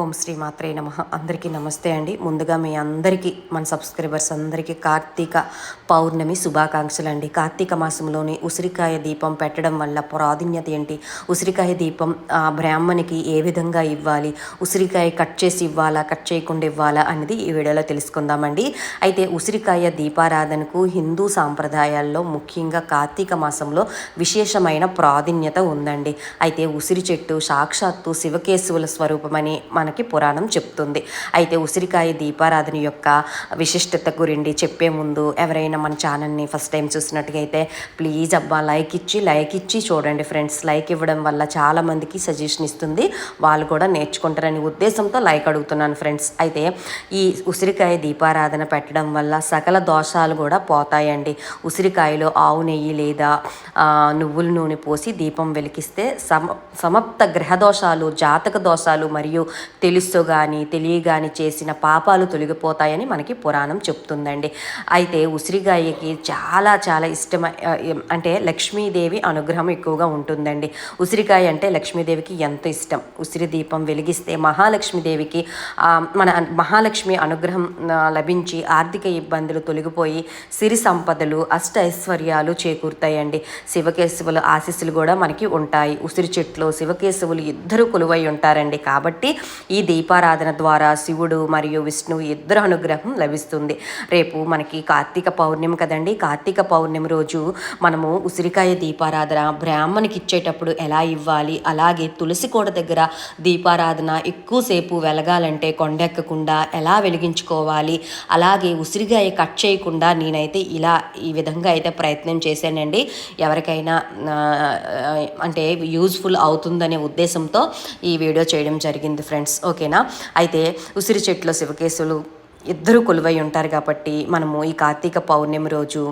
ఓం శ్రీ మాత్రే నమ. అందరికీ నమస్తే అండి. ముందుగా మీ అందరికీ మన సబ్స్క్రైబర్స్ అందరికీ కార్తీక పౌర్ణమి శుభాకాంక్షలు అండి. కార్తీక మాసంలోని ఉసిరికాయ దీపం పెట్టడం వల్ల ప్రాధాన్యత ఏంటి? ఉసిరికాయ దీపం ఆ బ్రాహ్మణికి ఏ విధంగా ఇవ్వాలి? ఉసిరికాయ కట్ చేసి ఇవ్వాలా కట్ చేయకుండా ఇవ్వాలా అనేది ఈ వీడియోలో తెలుసుకుందామండి. అయితే ఉసిరికాయ దీపారాధనకు హిందూ సాంప్రదాయాల్లో ముఖ్యంగా కార్తీక మాసంలో విశేషమైన ప్రాధాన్యత ఉందండి. అయితే ఉసిరి చెట్టు సాక్షాత్తు శివకేశవుల స్వరూపమని మనకి పురాణం చెప్తుంది. అయితే ఉసిరికాయ దీపారాధన యొక్క విశిష్టత గురించి చెప్పే ముందు ఎవరైనా మన ఛానల్ని ఫస్ట్ టైం చూసినట్టుగైతే ప్లీజ్ అబ్బా లైక్ ఇచ్చి లైక్ ఇచ్చి చూడండి ఫ్రెండ్స్. లైక్ ఇవ్వడం వల్ల చాలామందికి సజెషన్ ఇస్తుంది. వాళ్ళు కూడా నేర్చుకుంటారనే ఉద్దేశంతో లైక్ అడుగుతున్నాను ఫ్రెండ్స్. అయితే ఈ ఉసిరికాయ దీపారాధన పెట్టడం వల్ల సకల దోషాలు కూడా పోతాయండి. ఉసిరికాయలో ఆవు నెయ్యి లేదా నువ్వుల నూనె పోసి దీపం వెలిగిస్తే సమ సమప్త గ్రహ దోషాలు జాతక దోషాలు మరియు తెలుసు కానీ తెలియగాని చేసిన పాపాలు తొలగిపోతాయని మనకి పురాణం చెప్తుందండి. అయితే ఉసిరికాయకి చాలా చాలా ఇష్టం అంటే లక్ష్మీదేవి అనుగ్రహం ఎక్కువగా ఉంటుందండి. ఉసిరికాయ అంటే లక్ష్మీదేవికి ఎంత ఇష్టం? ఉసిరి దీపం వెలిగిస్తే మహాలక్ష్మీదేవికి మన మహాలక్ష్మి అనుగ్రహం లభించి ఆర్థిక ఇబ్బందులు తొలగిపోయి సిరి సంపదలు అష్ట ఐశ్వర్యాలు చేకూరుతాయండి. శివకేశవుల ఆశీస్సులు కూడా మనకి ఉంటాయి. ఉసిరి చెట్లు శివకేశవులు ఇద్దరు కొలువై ఉంటారండి. కాబట్టి ఈ దీపారాధన ద్వారా శివుడు మరియు విష్ణువు ఇద్దరు అనుగ్రహం లభిస్తుంది. రేపు మనకి కార్తీక పౌర్ణమి కదండి. కార్తీక పౌర్ణమి రోజు మనము ఉసిరికాయ దీపారాధన బ్రాహ్మణికి ఇచ్చేటప్పుడు ఎలా ఇవ్వాలి? అలాగే తులసి కోట దగ్గర దీపారాధన ఎక్కువసేపు వెలగాలంటే కొండెక్కకుండా ఎలా వెలిగించుకోవాలి? అలాగే ఉసిరికాయ కట్ చేయకుండా నేనైతే ఇలా ఈ విధంగా అయితే ప్రయత్నం చేశానండి. ఎవరికైనా అంటే యూజ్ఫుల్ అవుతుందనే ఉద్దేశంతో ఈ వీడియో చేయడం జరిగింది ఫ్రెండ్స్. ఓకేనా? అయితే ఉసిరి చెట్లు శివకేశులు ఇద్దరు కొలువై ఉంటారు కాబట్టి మనము ఈ కార్తీక పౌర్ణమి రోజు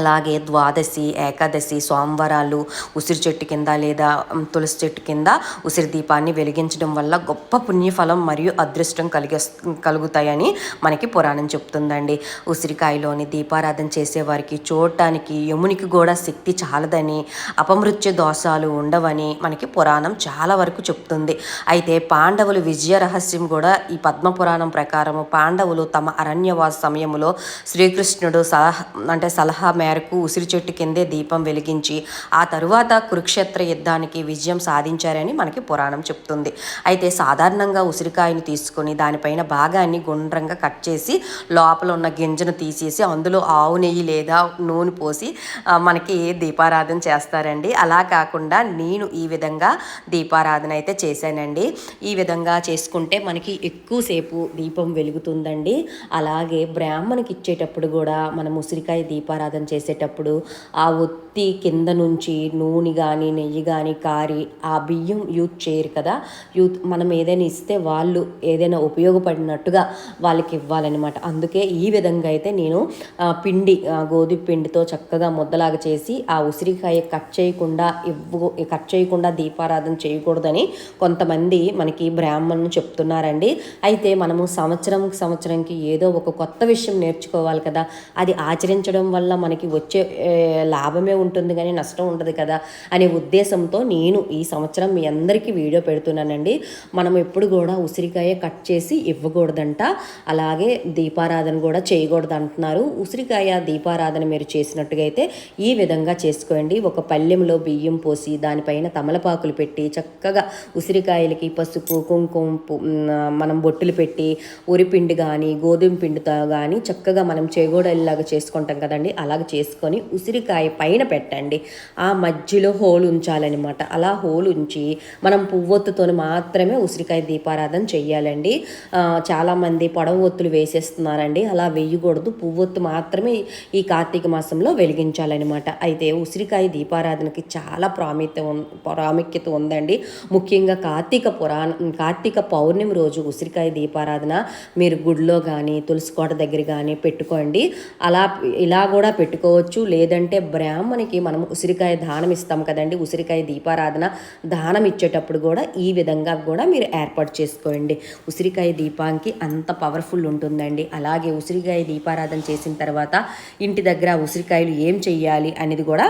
అలాగే ద్వాదశి ఏకాదశి సోమవారాలు ఉసిరి చెట్టు కింద లేదా తులసి చెట్టు కింద ఉసిరి దీపాన్ని వెలిగించడం వల్ల గొప్ప పుణ్యఫలం మరియు అదృష్టం కలిగే కలుగుతాయని మనకి పురాణం చెప్తుందండి. ఉసిరికాయలోని దీపారాధన చేసేవారికి చూడటానికి యమునికి కూడా శక్తి చాలదని అపమృత్యు దోషాలు ఉండవని మనకి పురాణం చాలా వరకు చెప్తుంది. అయితే పాండవులు విజయ రహస్యం కూడా ఈ పద్మ పురాణం ప్రకారము పాండవులు తమ అరణ్యవాస సమయంలో శ్రీకృష్ణుడు సలహా అంటే సలహా మేరకు ఉసిరి చెట్టు కిందే దీపం వెలిగించి ఆ తరువాత కురుక్షేత్ర యుద్ధానికి విజయం సాధించారని మనకి పురాణం చెప్తుంది. అయితే సాధారణంగా ఉసిరికాయను తీసుకొని దానిపైన భాగాన్ని గుండ్రంగా కట్ చేసి లోపల ఉన్న గింజను తీసేసి అందులో ఆవు నెయ్యి లేదా నూనె పోసి మనకి దీపారాధన చేస్తారండి. అలా కాకుండా నేను ఈ విధంగా దీపారాధన అయితే చేశానండి. ఈ విధంగా చేసుకుంటే మనకి ఎక్కువసేపు దీపం వెలుగుతుందండి. అలాగే బ్రాహ్మణకి ఇచ్చేటప్పుడు కూడా మనం ఉసిరికాయ దీపారాధన చేసేటప్పుడు ఆ ఒత్తి కింద నుంచి నూనె కానీ నెయ్యి కానీ కారి ఆ బియ్యం యూత్ చేయరు కదా. యూత్ మనం ఏదైనా ఇస్తే వాళ్ళు ఏదైనా ఉపయోగపడినట్టుగా వాళ్ళకి ఇవ్వాలన్నమాట. అందుకే ఈ విధంగా అయితే నేను పిండి గోధుమ పిండితో చక్కగా ముద్దలాగా చేసి ఆ ఉసిరికాయ కట్ చేయకుండా ఇవ్వ కట్ చేయకుండా దీపారాధన చేయకూడదని కొంతమంది మనకి బ్రాహ్మణులు చెప్తున్నారండి. అయితే మనము సంవత్సరం సంవత్సరంకి ఏదో ఒక కొత్త విషయం నేర్చుకోవాలి కదా. అది ఆచరించడం వల్ల మనకి వచ్చే లాభమే ఉంటుంది కానీ నష్టం ఉండదు కదా అనే ఉద్దేశంతో నేను ఈ సంవత్సరం మీ అందరికీ వీడియో పెడుతున్నానండి. మనం ఎప్పుడు కూడా ఉసిరికాయ కట్ చేసి ఇవ్వకూడదంట. అలాగే దీపారాధన కూడా చేయకూడదు అంటున్నారు. ఉసిరికాయ దీపారాధన మీరు చేసినట్టుగా అయితే ఈ విధంగా చేసుకోండి. ఒక పళ్ళెంలో బియ్యం పోసి దానిపైన తమలపాకులు పెట్టి చక్కగా ఉసిరికాయలకి పసుపు కుంకుమ మనం బొట్టులు పెట్టి ఉరిపిండి కానీ గోధుమ పిండితో కానీ చక్కగా మనం చేగోడల్లాగా చేసుకుంటాం కదండి. అలాగే చేసుకొని ఉసిరికాయ పైన పెట్టండి. ఆ మధ్యలో హోల్ ఉంచాలన్నమాట. అలా హోల్ ఉంచి మనం పువ్వొత్తుతో మాత్రమే ఉసిరికాయ దీపారాధన చేయాలండి చాలామంది పొడవ ఒత్తులు వేసేస్తున్నారండి. అలా వేయకూడదు. పువ్వొత్తు మాత్రమే ఈ కార్తీక మాసంలో వెలిగించాలన్నమాట. అయితే ఉసిరికాయ దీపారాధనకి చాలా ప్రాముఖ్యత ప్రాముఖ్యత ఉందండి. ముఖ్యంగా కార్తీక పురాణ కార్తీక పౌర్ణమి రోజు ఉసిరికాయ దీపారాధన మీరు గుడిలో కానీ తులసి కోట దగ్గర కానీ పెట్టుకోండి. అలా ఇలా కూడా పెట్టు పెట్టుకోవచ్చు. లేదంటే బ్రాహ్మణికి మనం ఉసిరికాయ దానం ఇస్తాం కదండి. ఉసిరికాయ దీపారాధన దానం ఇచ్చేటప్పుడు కూడా ఈ విధంగా కూడా మీరు ఏర్పాటు చేసుకోండి. ఉసిరికాయ దీపానికి అంత పవర్ఫుల్ ఉంటుందండి. అలాగే ఉసిరికాయ దీపారాధన చేసిన తర్వాత ఇంటి దగ్గర ఉసిరికాయలు ఏం చెయ్యాలి అనేది కూడా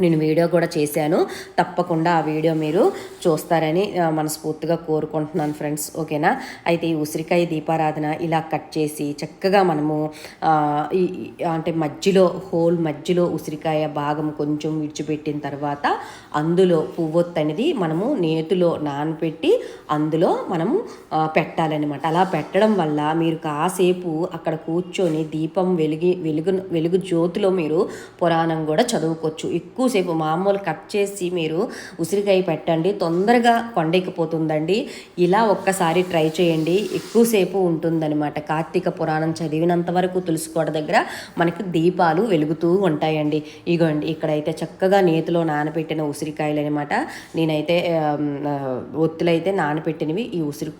నేను వీడియో కూడా చేశాను. తప్పకుండా ఆ వీడియో మీరు చూస్తారని మనస్ఫూర్తిగా కోరుకుంటున్నాను ఫ్రెండ్స్. ఓకేనా? అయితే ఈ ఉసిరికాయ దీపారాధన ఇలా కట్ చేసి చక్కగా మనము అంటే మధ్యలో హోల్ మధ్యలో ఉసిరికాయ భాగం కొంచెం విడిచిపెట్టిన తర్వాత అందులో పువ్వొత్తు అనేది మనము నేతిలో నానబెట్టి అందులో మనము పెట్టాలన్నమాట. అలా పెట్టడం వల్ల మీరు కాసేపు అక్కడ కూర్చొని దీపం వెలిగి వెలుగు వెలుగు జ్యోతిలో మీరు పురాణం కూడా చదువుకోవచ్చు. ఎక్కువ ఎక్కువసేపు మామూలు కట్ చేసి మీరు ఉసిరికాయ పెట్టండి. తొందరగా కొండెక్కిపోతుందండి. ఇలా ఒక్కసారి ట్రై చేయండి. ఎక్కువసేపు ఉంటుందన్నమాట. కార్తీక పురాణం చదివినంత వరకు తులసికోట దగ్గర మనకి దీపాలు వెలుగుతూ ఉంటాయండి. ఇగోండి ఇక్కడైతే చక్కగా నేతిలో నానబెట్టిన ఉసిరికాయలు అనమాట నేనైతే ఒత్తులు అయితే ఒత్తులైతే నానబెట్టినవి ఈ ఉసిరి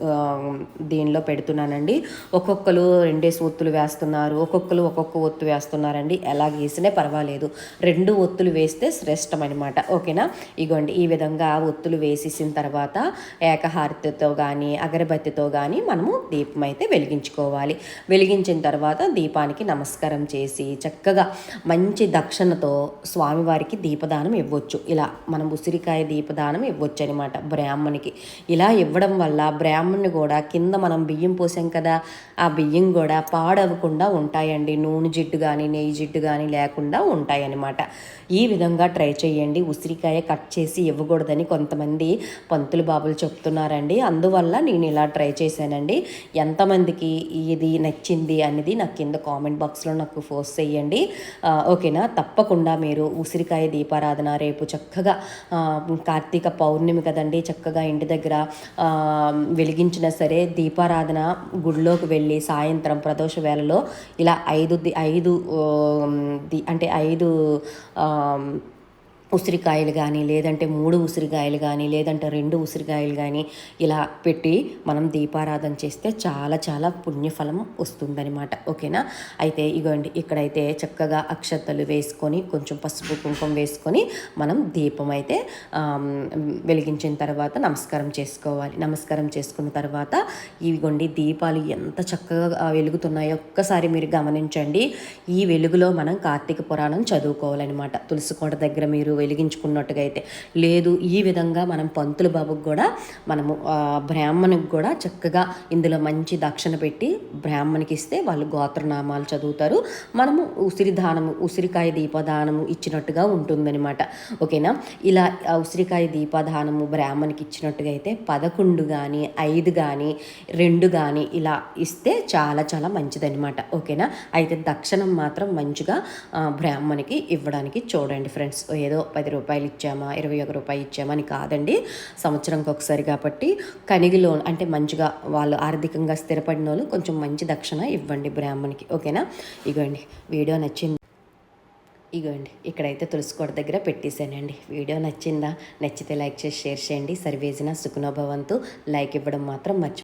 దీనిలో పెడుతున్నానండి. ఒక్కొక్కరు రెండేసి ఒత్తులు వేస్తున్నారు. ఒక్కొక్కరు ఒక్కొక్క ఒత్తు వేస్తున్నారండి. ఎలా గీసినే పర్వాలేదు. రెండు ఒత్తులు వేస్తే శ్రేష్టం అనమాట ఓకేనా? ఇగోండి ఈ విధంగా ఒత్తులు వేసేసిన తర్వాత ఏకహారతితో కానీ అగరబత్తితో కానీ మనము దీపం అయితే వెలిగించుకోవాలి. వెలిగించిన తర్వాత దీపానికి నమస్కారం చేసి చక్కగా మంచి దక్షిణతో స్వామివారికి దీపదానం ఇవ్వచ్చు. ఇలా మనం ఉసిరికాయ దీపదానం ఇవ్వచ్చు అనమాట బ్రాహ్మణికి. ఇలా ఇవ్వడం వల్ల బ్రాహ్మణ్ణి కూడా కింద మనం బియ్యం పోసాం కదా ఆ బియ్యం కూడా పాడవకుండా ఉంటాయండి. నూనె జిడ్డు కానీ నెయ్యి జిడ్డు కానీ లేకుండా ఉంటాయన్నమాట ఈ విధంగా ట్రై చేయండి. ఉసిరికాయ కట్ చేసి ఇవ్వకూడదని కొంతమంది పంతులు బాబులు చెప్తున్నారండి. అందువల్ల నేను ఇలా ట్రై చేశానండి. ఎంతమందికి ఇది నచ్చింది అనేది నాకు కింద కామెంట్ బాక్స్లో నాకు ఫోర్స్ చేయండి. ఓకేనా? తప్పకుండా మీరు ఉసిరికాయ దీపారాధన రేపు చక్కగా కార్తీక పౌర్ణమి కదండి చక్కగా ఇంటి దగ్గర వెలిగించినా సరే దీపారాధన గుడిలోకి వెళ్ళి సాయంత్రం ప్రదోష వేళలో ఇలా ఐదు ఐదు అంటే ఐదు ఉసిరికాయలు కానీ లేదంటే మూడు ఉసిరికాయలు కానీ లేదంటే రెండు ఉసిరికాయలు కానీ ఇలా పెట్టి మనం దీపారాధన చేస్తే చాలా చాలా పుణ్యఫలం వస్తుందనమాట ఓకేనా? అయితే ఇగోండి ఇక్కడైతే చక్కగా అక్షతలు వేసుకొని కొంచెం పసుపు కుంకుమ వేసుకొని మనం దీపం అయితే వెలిగించిన తర్వాత నమస్కారం చేసుకోవాలి. నమస్కారం చేసుకున్న తర్వాత ఇవిగోండి దీపాలు ఎంత చక్కగా వెలుగుతున్నాయో ఒక్కసారి మీరు గమనించండి. ఈ వెలుగులో మనం కార్తీక పురాణం చదువుకోవాలన్నమాట. తులసికోట దగ్గర మీరు వెలిగించుకున్నట్టుగా అయితే లేదు ఈ విధంగా మనం పంతుల బాబుకి కూడా మనము బ్రాహ్మణికి కూడా చక్కగా ఇందులో మంచి దక్షిణ పెట్టి బ్రాహ్మణికి ఇస్తే వాళ్ళు గోత్రనామాలు చదువుతారు. మనము ఉసిరి దానము ఉసిరికాయ దీపదానము ఇచ్చినట్టుగా ఉంటుందన్నమాట. ఓకేనా? ఇలా ఉసిరికాయ దీపదానము బ్రాహ్మణికి ఇచ్చినట్టుగా అయితే పదకొండు కానీ ఐదు కానీ రెండు కానీ ఇలా ఇస్తే చాలా చాలా మంచిదన్నమాట. ఓకేనా? అయితే దక్షిణం మాత్రం మంచిగా బ్రాహ్మణికి ఇవ్వడానికి చూడండి ఫ్రెండ్స్. ఏదో పది రూపాయలు ఇచ్చామా ఇరవై ఒక రూపాయలు ఇచ్చామా అని కాదండి. సంవత్సరంకి ఒకసారి కాబట్టి కనిగిలో అంటే మంచిగా వాళ్ళు ఆర్థికంగా స్థిరపడిన వాళ్ళు కొంచెం మంచి దక్షిణ ఇవ్వండి బ్రాహ్మణికి. ఓకేనా? ఇగోండి వీడియో నచ్చింది. ఇగోండి ఇక్కడైతే తులసికోట దగ్గర పెట్టేశానండి. వీడియో నచ్చిందా? నచ్చితే లైక్ చేసి షేర్ చేయండి. సర్వేజిన సుఖనోభవంతు లైక్ ఇవ్వడం మాత్రం మర్చి